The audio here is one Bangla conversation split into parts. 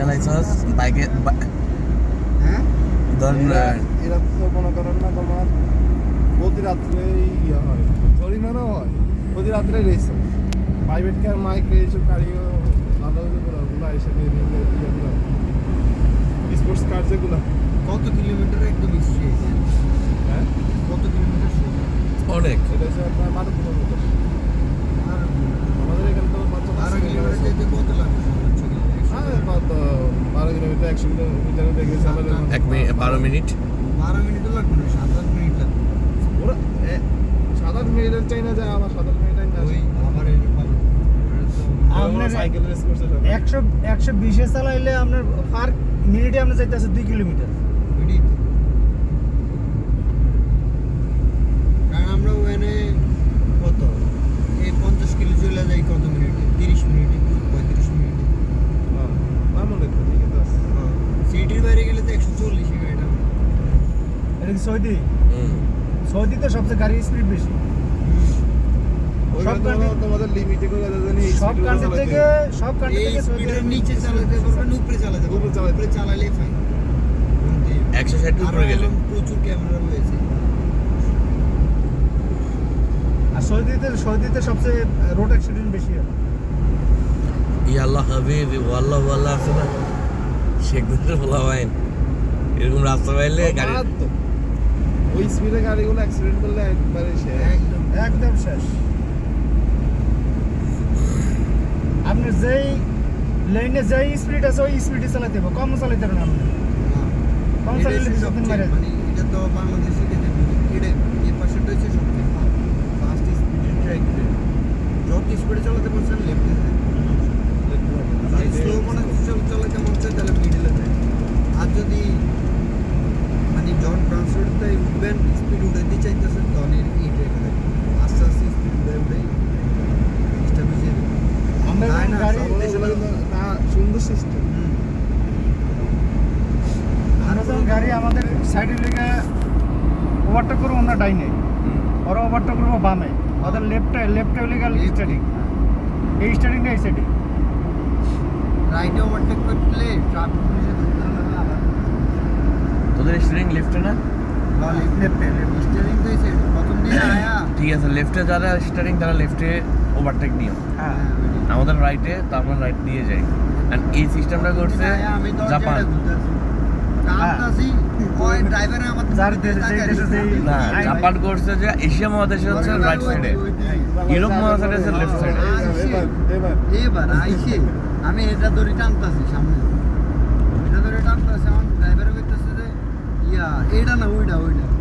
চালাইছস? বাইকে হ্যাঁ? ধর এরা তো মনে করেন না তোমার প্রতি রাত্রে ইয়ে হয় জরিমানাও হয় প্রতি রাত্রে রেস প্রাইভেট কার মাইক এইসব গাড়িও করে ওগুলো এসে স্পোর্টস কার যেগুলো কত কিলোমিটার একদম স্ট্রেট হ্যাঁ কত কিলোমিটার? অনেক। এটা হচ্ছে আপনার বারো কিলোমিটার। আমাদের এখানে তো কিলোমিটার যেতে কত লাগবে সর্বোচ্চ গেলে? হ্যাঁ কত বারো কিলোমিটার একশো কিলোমিটার দেখে চালালে এক মিনিট বারো মিনিট? বারো মিনিটও লাগবে না সাত আট মিনিট লাগবে। ওরা এ- সাত আট মিনিটের চাই না যায় আমার সাত আট মিনিট না সবাই। একশো একশো বিশে চালাইলে আপনার পার মিনিটে আপনার যাইতে আছে দুই কিলোমিটার ওইটাই তো কারণ আমরা ওখানে কত এই পঞ্চাশ কিলো চলে যাই কত মিনিটে তিরিশ মিনিটে পঁয়ত্রিশ মিনিটে হ্যাঁ, আমার মনে হয় ঠিক আছে সিটির বাইরে গেলে তো একশো চল্লিশে গাড়িটা এটা কি সৌদি। হুম। সৌদিতে সবচেয়ে গাড়ির স্পিড বেশি। সব তো country- তোমাদের লিমিটে করে জানি সব কান্ট্রি থেকে সব কান্ট্রি থেকে স্পিডের নিচে চালাতে পারবেন উপরে চালাতে পারবেন উপরে চালাতে- উপরে চালালেই ফাইন একশো ষাট উপরে গেলে। প্রচুর ক্যামেরা রয়েছে। আর সৌদিতে সৌদিতে সবচেয়ে রোড অ্যাক্সিডেন্ট বেশি হয়। ইয়াল্লাহ হাবিব ওয়াল্লাহ ওয়াল্লাহ আছে না? সেগুলো বলা হয় এরকম রাস্তা পাইলে গাড়ি। ওই স্পিডে গাড়িগুলো অ্যাক্সিডেন্ট করলে একবারে শেষ। একদম একদম শেষ। আপনি যেই লেনে যেই স্পিড আছে ওই স্পিডে চালাতে হবে। কম চালাতে হবে না আপনি। কম এটা চালালে হচ্ছে মারে মানে এটা তো বাংলাদেশে এটা এই পাশেটা হচ্ছে সবচেয়ে ফাস্ট স্পিডের ট্র্যাক যত স্পিডে চালাতে পারছেন লেফটে স্লো কোনো চালাতে মন চায় তাহলে মিডলে যায়। আর যদি মানে উঠবেন স্পিড উঠাইতে চাইতেছেন তখন ট্র্যাকে দেখবেন আস্তে আস্তে স্পিড যখন না, গাড়ি সুন্দর সিস্টেম আমাদের সাইডের ওভারটেক করব আমরা ডাইনে। ওরা ওভারটেক করব বামে। ওদের লেফটে লেফটে হলে গেল স্টার্টিং এই স্টার্টিংটা এই সাইডে রাইটে ওভারটেক করলে ট্রাফিক পুলিশে তোদের স্টিয়ারিং লেফটে না? ঠিক আছে লেফটে যারা স্টিয়ারিং তারা লেফটে ওভারটেক নিও। হ্যাঁ। হ্যাঁ। আমাদের রাইটে তারপর রাইট দিয়ে যাই। এন্ড এই সিস্টেমটা করছে দরজাটা জাপান। করছে যে এশিয়া মহাদেশে হচ্ছে রাইট সাইডে। ইউরোপ মহাদেশে হচ্ছে লেফট সাইডে এবার আইসে। আমি এটা ধরে টানতাছি সামনে। এটা ধরে টানতাছি আমার ড্রাইভার কইতাছে যে ইয়া এইটা না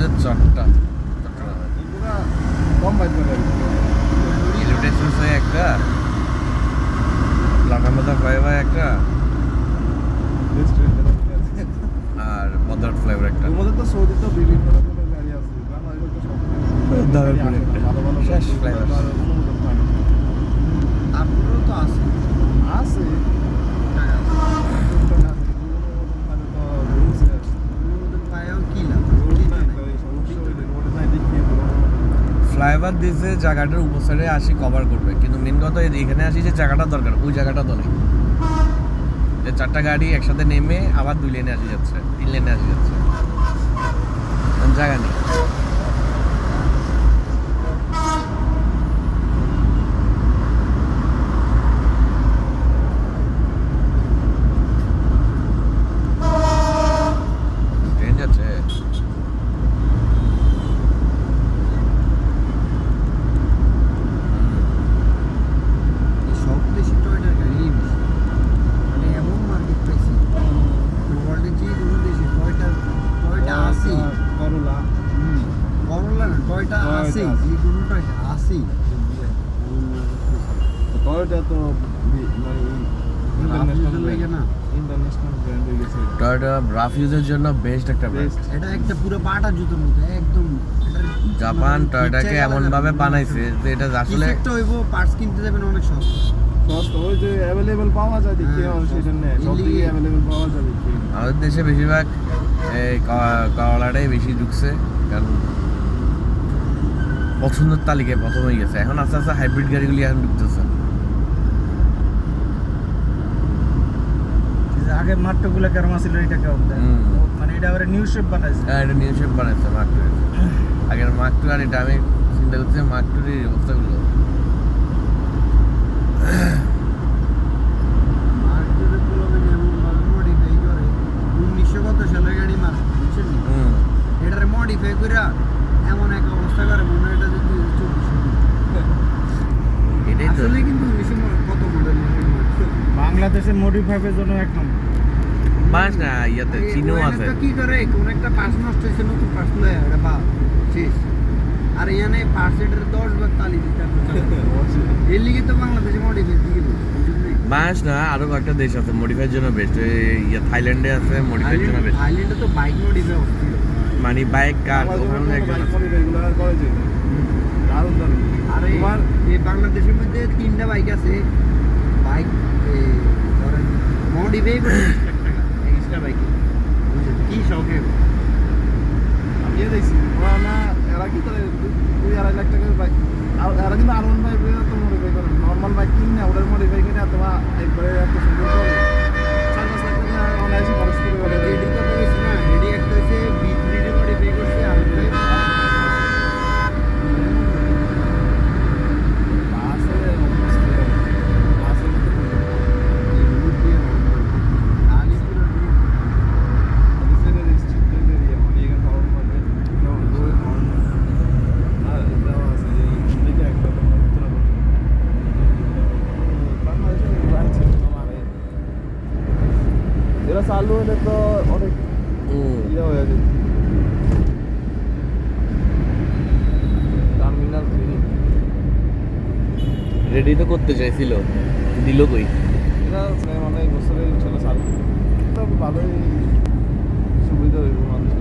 যে চারটা কম এক্সপ্রেসওয়ে একটা। লাকামাতা ফ্লাইওভার একটা। আর পদ্মার ফ্লাইওভার একটা। এর তো সৌদি তো বিভিন্ন রকমের গাড়ি আছে। ভালো ভালো তো আছে। আছে টাকা আছে। কোনটা না আছে, অনুমোদন পাইলে তো rules এ আছে। অনুমোদন পায়ও কি লাভ রোড কিছু নাই, নাই। তো এই সমস্যা হইলে রোডে নাই দেখিয়ে দিলো। ফ্লাইওভার দিয়েছে জায়গাটার উপসারে আসি কভার করবে। কিন্তু মেন কথা এখানে আসি যে জায়গাটা দরকার, ওই জায়গাটা তো নেই। যে চারটা গাড়ি একসাথে নেমে আবার দুই লেনে আসি যাচ্ছে, তিন লেনে আসি যাচ্ছে। জায়গা নেই ট্রেন যাচ্ছে এই সব দেশে টয়টার গাড়িই বেশি মানে এমন মার্কেট পাইছি ওয়ার্ল্ডের যে কোনো দেশে টয়টার টয়টা আসি করলা করলা না টয়টা টয়টা আসি আছে। যে কোনো টয়টা আসি তো টয়োটা তো বি- মানে ইন্টারন্যাশনাল হয়ে গেছে। টয়োটা রাফ ইউজের জন্য বেস্ট একটা বেস্ট এটা একটা পুরো পাটা জুতোর মতো একদম জাপান মানে টয়োটাকে এমন ভাবে বানাইছে যে এটা আসলে Effect হইবো পার্টস কিনতে যাবেন অনেক সস্তা। হ্যাঁ, আমাদের দেশে বেশিরভাগ এই কলাটাই বেশি ঢুকছে কারণ পছন্দের তালিকায় প্রথম হয়ে গেছে। এখন আস্তে আস্তে হাইব্রিড গাড়িগুলি এখন ঢুকতেছে। যে আগে কেরম ছিল এটা কেমন মানে এটা আবার নিউ শেপ বানাইছে। হ্যাঁ এটা নিউ শেপ বানাইছে মার্ক টু আগের মার্ক আর এটা আমি চিন্তা করছি মার্ক টুর এই অবস্থাগুলো মডিফাই করে এমন এক মনে হয় এটা যদি এটাই তো। আসলে কিন্তু কত মডেল বাংলাদেশের মডিফাইভের জন্য এক নম্বর বাস না ইয়াতে চিনো আছে। কি করে কোন একটা পার্স নষ্ট হয়েছে নতুন পার্স লয় এটা বা শেষ। আর এখানে দশ বার তালি দিতে এর লিগে তো বাংলাদেশে মডিফাই দিয়ে? বাস না আরও কয়েকটা দেশ আছে মডিফাইয়ের জন্য বেস্ট ইয়ে থাইল্যান্ডে আছে মডিফাইয়ের জন্য বেস্ট থাইল্যান্ডে তো বাইক মডিফাই অস্থির। মানে বাইক কার ওখানে একজন আর তোমার এই বাংলাদেশের মধ্যে তিনটা বাইক আছে। বাইক ধরেন মডিফাই করে এক্সট্রা বাইক কি শখের আমি দেখছি ওরা না এরা কি করে দু- দুই আড়াই লাখ টাকার বাইক আর এরা কিন্তু আর ওয়ান বাইক তো মডিফাই করে নর্মাল বাইক কিনে না ওদের মডিফাই কিনে তোমার একবারে এত সুন্দর করে চার পাঁচ লাখ টাকা অনায়াসে খরচ করে মানে ওরা যেটি কথা বলছি না এটি একটা হচ্ছে বি থ্রি মডিফাই করছে আর একটা বাসে অবস্থা বাসে আলিপুরের Dice de distrito de Diamoniga, Power Model, no, no es Power Model. Ah, estaba así, de que acá como otra বাংলাদেশে ব্রাঞ্চ আমার এরা হলে তো অনেক ইয়ে হয়ে যেত টার্মিনাল থ্রি। রেডি তো করতে চাইছিল দিল কই? এটা মানে এই বছরে চলে সার্ভিস তো ভালোই সুবিধা হইব মানুষের।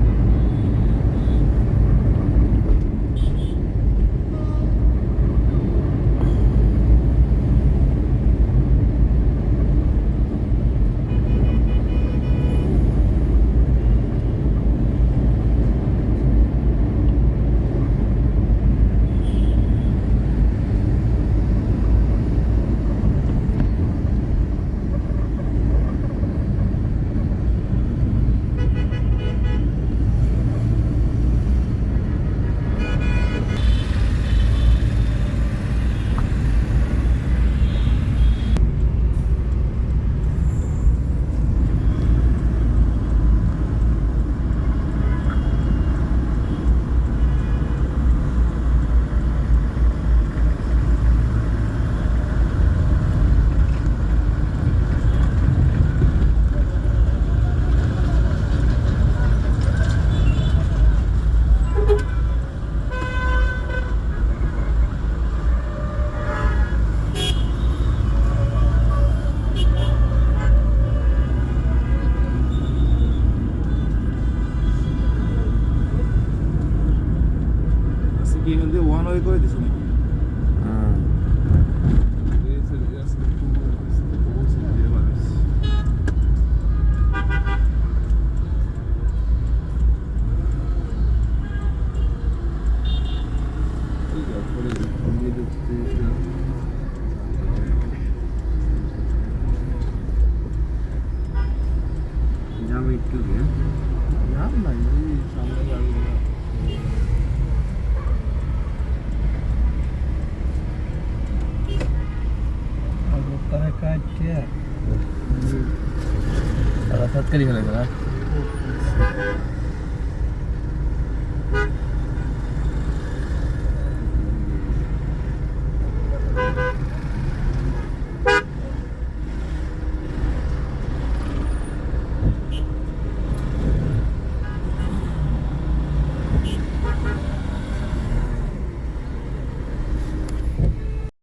കാറ്റ് തക്കാളി കളയുന്നതാ